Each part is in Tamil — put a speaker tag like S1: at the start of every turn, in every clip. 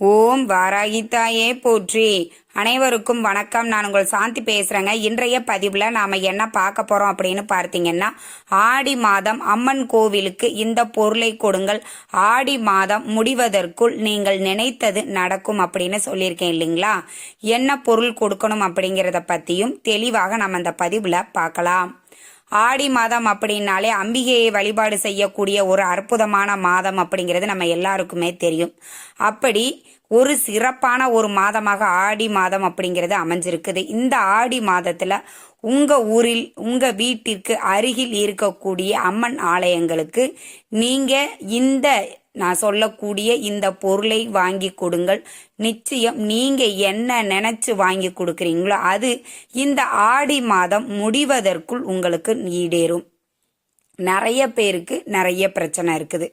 S1: ஓம் வாராகித்தாயே போற்றி. அனைவருக்கும் வணக்கம். நான் உங்கள் சாந்தி பேசுகிறேங்க இன்றைய பதிவில் நாம் என்ன பார்க்க போகிறோம் அப்படின்னு பார்த்தீங்கன்னா ஆடி மாதம் அம்மன் கோவிலுக்கு இந்த பொருளை கொடுங்கள். ஆடி மாதம் முடிவதற்குள் நீங்கள் நினைத்தது நடக்கும் அப்படின்னு சொல்லியிருக்கேன் இல்லைங்களா? என்ன பொருள் கொடுக்கணும் அப்படிங்கிறத பற்றியும் தெளிவாக நம்ம அந்த பதிவில் பார்க்கலாம். ஆடி மாதம் அப்படின்னாலே அம்பிகையை வழிபாடு செய்யக்கூடிய ஒரு அற்புதமான மாதம் அப்படிங்கிறது நம்ம எல்லாருக்குமே தெரியும். அப்படி ஒரு சிறப்பான ஒரு மாதமாக ஆடி மாதம் அப்படிங்கிறது அமைஞ்சிருக்குது. இந்த ஆடி மாதத்தில் உங்கள் ஊரில் உங்கள் வீட்டிற்கு அருகில் இருக்கக்கூடிய அம்மன் ஆலயங்களுக்கு நீங்கள் இந்த நான் சொல்லக்கூடிய இந்த பொருளை வாங்கி கொடுங்கள். நிச்சயம் நீங்க என்ன நினைச்சு வாங்கி கொடுக்குறீங்களோ அது இந்த ஆடி மாதம் முடிவதற்குள் உங்களுக்கு ஈடேறும். நிறைய பேருக்கு நிறைய பிரச்சனை இருக்குது.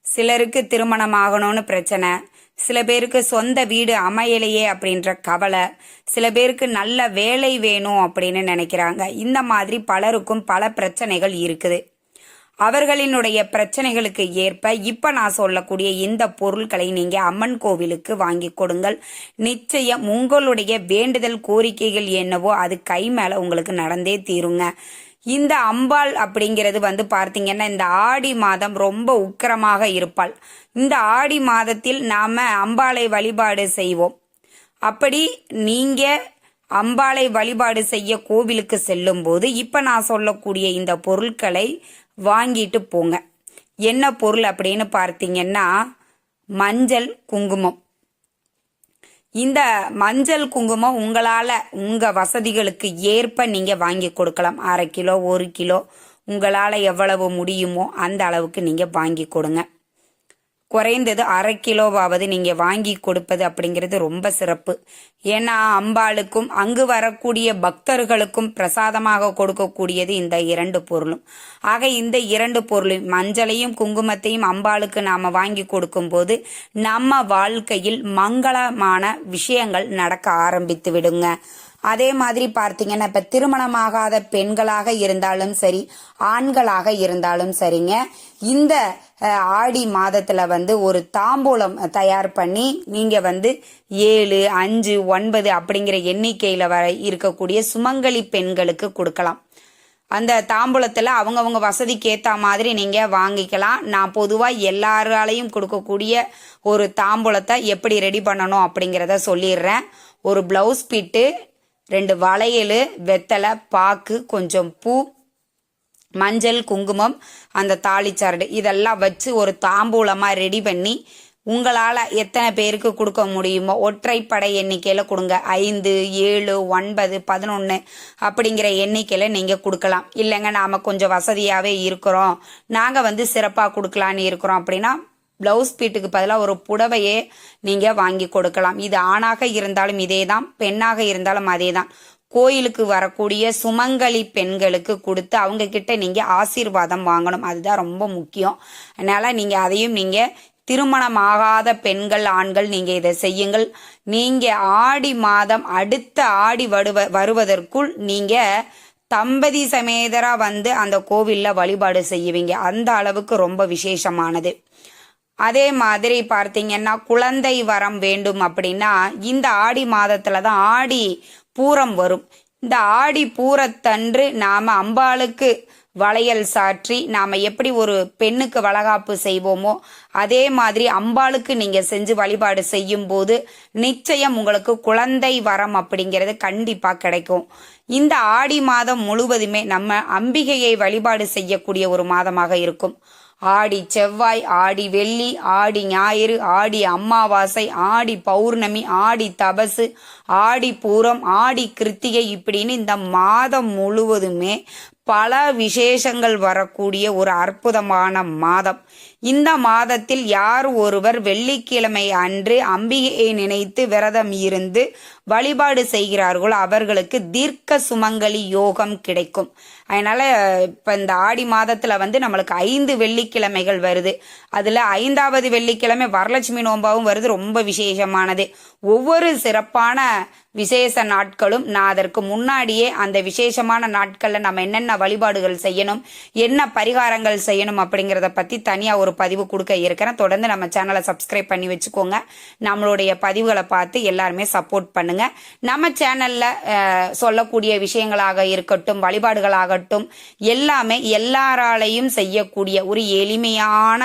S1: சிலருக்கு திருமணம் ஆகணும்னு பிரச்சனை சில பேருக்கு சொந்த வீடு அமையலையே அப்படின்ற கவலை சில பேருக்கு நல்ல வேலை வேணும் அப்படின்னு நினைக்கிறாங்க. இந்த மாதிரி பலருக்கும் பல பிரச்சனைகள் இருக்குது. அவர்களினுடைய பிரச்சனைகளுக்கு ஏற்ப இப்ப நான் சொல்லக்கூடிய இந்த பொருட்களை நீங்க அம்மன் கோவிலுக்கு வாங்கி கொடுங்கள். நிச்சயம் உங்களுடைய வேண்டுதல் கோரிக்கைகள் என்னவோ அது கை மேல உங்களுக்கு நடந்தே தீருங்க. இந்த அம்பாள் அப்படிங்கிறது வந்து பார்த்தீங்கன்னா இந்த ஆடி மாதம் ரொம்ப உக்கிரமாக இருப்பாள். இந்த ஆடி மாதத்தில் நாம அம்பாளை வழிபாடு செய்வோம். அப்படி நீங்க அம்பாளை வழிபாடு செய்ய கோவிலுக்கு செல்லும் போது இப்ப நான் சொல்லக்கூடிய இந்த பொருட்களை வாங்கிட்டு போங்க. என்ன பொருள் அப்படின்னு பார்த்தீங்கன்னா மஞ்சள் குங்குமம். இந்த மஞ்சள் குங்குமம் உங்களால் உங்கள் வசதிகளுக்கு ஏற்ப நீங்கள் வாங்கி கொடுக்கலாம். அரை கிலோ ஒரு கிலோ உங்களால் எவ்வளவு முடியுமோ அந்த அளவுக்கு நீங்கள் வாங்கி கொடுங்க. குறைந்தது அரை கிலோவாவது நீங்கள் வாங்கி கொடுப்பது அப்படிங்கிறது ரொம்ப சிறப்பு. ஏன்னா அம்பாளுக்கும் அங்கு வரக்கூடிய பக்தர்களுக்கும் பிரசாதமாக கொடுக்கக்கூடியது இந்த இரண்டு பொருளும். ஆக இந்த இரண்டு பொருளும் மஞ்சளையும் குங்குமத்தையும் அம்பாளுக்கு நாம் வாங்கி கொடுக்கும்போது நம்ம வாழ்க்கையில் மங்களமான விஷயங்கள் நடக்க ஆரம்பித்து விடுங்க. அதே மாதிரி பார்த்தீங்கன்னா இப்போ திருமணமாகாத பெண்களாக இருந்தாலும் சரி ஆண்களாக இருந்தாலும் சரிங்க. இந்த ஆடி மாதத்தில் வந்து ஒரு தாம்பூலம் தயார் பண்ணி நீங்கள் வந்து ஏழு அஞ்சு ஒன்பது அப்படிங்கிற எண்ணிக்கையில் வர இருக்கக்கூடிய சுமங்கலி பெண்களுக்கு கொடுக்கலாம். அந்த தாம்பூலத்தில் அவங்கவுங்க வசதிக்கு ஏற்ற மாதிரி நீங்கள் வாங்கிக்கலாம். நான் பொதுவாக எல்லாராலையும் கொடுக்கக்கூடிய ஒரு தாம்பூலத்தை எப்படி ரெடி பண்ணணும் அப்படிங்கிறத சொல்லிடுறேன். ஒரு ப்ளவுஸ் பிட்டு ரெண்டு வளையல் வெத்தலை பாக்கு கொஞ்சம் பூ மஞ்சள் குங்குமம் அந்த தாளிச்சரடு இதெல்லாம் வச்சு ஒரு தாம்பூலமாக ரெடி பண்ணி உங்களால் எத்தனை பேருக்கு கொடுக்க முடியுமோ ஒற்றைப்படை எண்ணிக்கையில் கொடுங்க. ஐந்து ஏழு ஒன்பது பதினொன்று அப்படிங்கிற எண்ணிக்கையில் நீங்கள் கொடுக்கலாம். இல்லைங்க நாம் கொஞ்சம் வசதியாகவே இருக்கிறோம். நாங்கள் வந்து சிறப்பாக கொடுக்கலான்னு இருக்கிறோம் அப்படின்னா ப்ளவுஸ் பீட்டுக்கு பதிலாக ஒரு புடவையே நீங்கள் வாங்கி கொடுக்கலாம். இது ஆணாக இருந்தாலும் இதே தான் பெண்ணாக இருந்தாலும் அதே தான் கோயிலுக்கு வரக்கூடிய சுமங்கலி பெண்களுக்கு கொடுத்து அவங்க கிட்ட நீங்கள் ஆசீர்வாதம் வாங்கணும். அதுதான் ரொம்ப முக்கியம். அதனால் நீங்கள் அதையும் நீங்கள் திருமணமாகாத பெண்கள் ஆண்கள் நீங்கள் இதை செய்யுங்கள். நீங்கள் ஆடி மாதம் அடுத்த ஆடி வருவ வருவதற்குள் நீங்கள் தம்பதி சமேதரா வந்து அந்த கோவிலில் வழிபாடு செய்வீங்க. அந்த அளவுக்கு ரொம்ப விசேஷமானது. அதே மாதிரி பார்த்தீங்கன்னா குழந்தை வரம் வேண்டும் அப்படின்னா இந்த ஆடி மாதத்துல தான் ஆடி பூரம் வரும். இந்த ஆடி பூரத்தன்று நாம அம்பாளுக்கு வளையல் சாற்றி நாம எப்படி ஒரு பெண்ணுக்கு வளகாப்பு செய்வோமோ அதே மாதிரி அம்பாளுக்கு நீங்க செஞ்சு வழிபாடு செய்யும் போது நிச்சயம் உங்களுக்கு குழந்தை வரம் அப்படிங்கிறது கண்டிப்பா கிடைக்கும். இந்த ஆடி மாதம் முழுவதுமே நம்ம அம்பிகையை வழிபாடு செய்யக்கூடிய ஒரு மாதமாக இருக்கும். ஆடி செவ்வாய் ஆடி வெள்ளி ஆடி ஞாயிறு ஆடி அமாவாசை ஆடி பௌர்ணமி ஆடி தபசு ஆடி பூரம் ஆடி கிருத்திகை இப்படின்னு இந்த மாதம் முழுவதுமே பல விசேஷங்கள் வரக்கூடிய ஒரு அற்புதமான மாதம். இந்த மாதத்தில் யார் ஒருவர் வெள்ளிக்கிழமை அன்று அம்பிகையை நினைத்து விரதம் இருந்து வழிபாடு செய்கிறார்களோ அவர்களுக்கு தீர்க்க சுமங்கலி யோகம் கிடைக்கும். அதனால இப்போ இந்த ஆடி மாதத்தில் வந்து நம்மளுக்கு ஐந்து வெள்ளிக்கிழமைகள் வருது. அதில் ஐந்தாவது வெள்ளிக்கிழமை வரலட்சுமி நோம்பாவும் வருது. ரொம்ப விசேஷமானது. ஒவ்வொரு சிறப்பான விசேஷ நாட்களும் நான் அதற்கு முன்னாடியே அந்த விசேஷமான நாட்களில் நம்ம என்னென்ன வழிபாடுகள் செய்யணும் என்ன பரிகாரங்கள் செய்யணும் அப்படிங்கிறத பற்றி தனியாக ஒரு பதிவு கொடுக்க இருக்கிறேன். தொடர்ந்து நம்ம சேனலை சப்ஸ்கிரைப் பண்ணி வச்சுக்கோங்க. நம்மளுடைய பதிவுகளை பார்த்து எல்லாருமே சப்போர்ட் பண்ணுங்க. நம்ம சேனலில் சொல்லக்கூடிய விஷயங்களாக இருக்கட்டும் வழிபாடுகளாகட்டும் எல்லாமே எல்லாராலையும் செய்யக்கூடிய ஒரு எளிமையான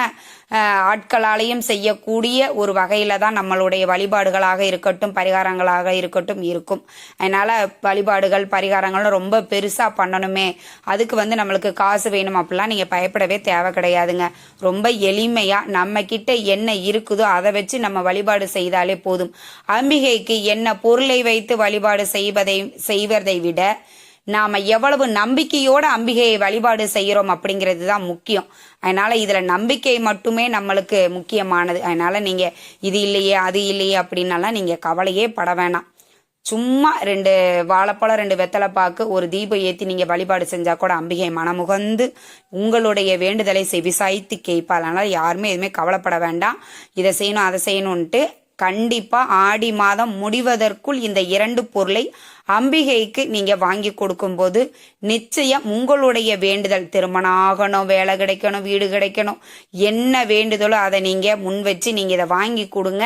S1: ஆட்களாலையும் செய்யக்கூடிய ஒரு வகையில தான் நம்மளுடைய வழிபாடுகளாக இருக்கட்டும் பரிகாரங்களாக இருக்கட்டும் இருக்கும். அதனால வழிபாடுகள் பரிகாரங்கள்லாம் ரொம்ப பெருசா பண்ணணுமே. அதுக்கு வந்து நம்மளுக்கு காசு வேணும் அப்படிலாம் நீங்க பயப்படவே தேவை கிடையாதுங்க. ரொம்ப எளிமையா நம்ம கிட்ட என்ன இருக்குதோ அதை வச்சு நம்ம வழிபாடு செய்தாலே போதும். அம்பிகைக்கு என்ன பொருளை வைத்து வழிபாடு செய்வதை செய்வதை விட நாம எவ்வளவு நம்பிக்கையோட அம்பிகையை வழிபாடு செய்கிறோம் அப்படிங்கிறது தான் முக்கியம். அதனால இதுல நம்பிக்கை மட்டுமே நம்மளுக்கு முக்கியமானது. அதனால நீங்க இது இல்லையே அது இல்லையே அப்படின்னாலாம் நீங்க கவலையே பட வேணாம். சும்மா ரெண்டு வாழைப்பழம் ரெண்டு வெத்தலை பாக்கு ஒரு தீபம் ஏற்றி நீங்கள் வழிபாடு செஞ்சால் கூட அம்பிகை மனமுகந்து உங்களுடைய வேண்டுதலை செவிசாய்த்து கேட்பாள். அதனால் யாருமே எதுவுமே கவலைப்பட வேண்டாம். இதை செய்யணும் அதை செய்யணும்ன்ட்டு கண்டிப்பா ஆடி மாதம் முடிவதற்குள் இந்த இரண்டு பொருளை அம்பிகைக்கு நீங்க வாங்கி கொடுக்கும்போது நிச்சயம் உங்களுடைய வேண்டுதல் திருமணம் ஆகணும் வேலை கிடைக்கணும் வீடு கிடைக்கணும். என்ன வேண்டுதலோ அதை நீங்க முன் வச்சு நீங்க இதை வாங்கி கொடுங்க.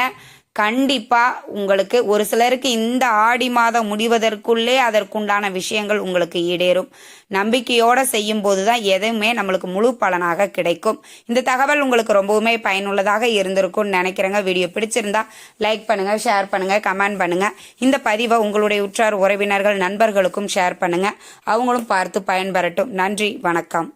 S1: கண்டிப்பா உங்களுக்கு ஒரு சிலருக்கு இந்த ஆடி மாதம் முடிவதற்குள்ளே அதற்குண்டான விஷயங்கள் உங்களுக்கு ஈடேறும். நம்பிக்கையோட செய்யும் போதுதான் எதுவுமே நம்மளுக்கு முழு பலனாக கிடைக்கும். இந்த தகவல் உங்களுக்கு ரொம்பவுமே பயனுள்ளதாக இருந்திருக்கும்னு நினைக்கிறேங்க. வீடியோ பிடிச்சிருந்தா லைக் பண்ணுங்க ஷேர் பண்ணுங்க கமெண்ட் பண்ணுங்க. இந்த பதிவை உங்களுடைய உற்றார் உறவினர்கள் நண்பர்களுக்கும் ஷேர் பண்ணுங்க. அவங்களும் பார்த்து பயன்பெறட்டும். நன்றி வணக்கம்.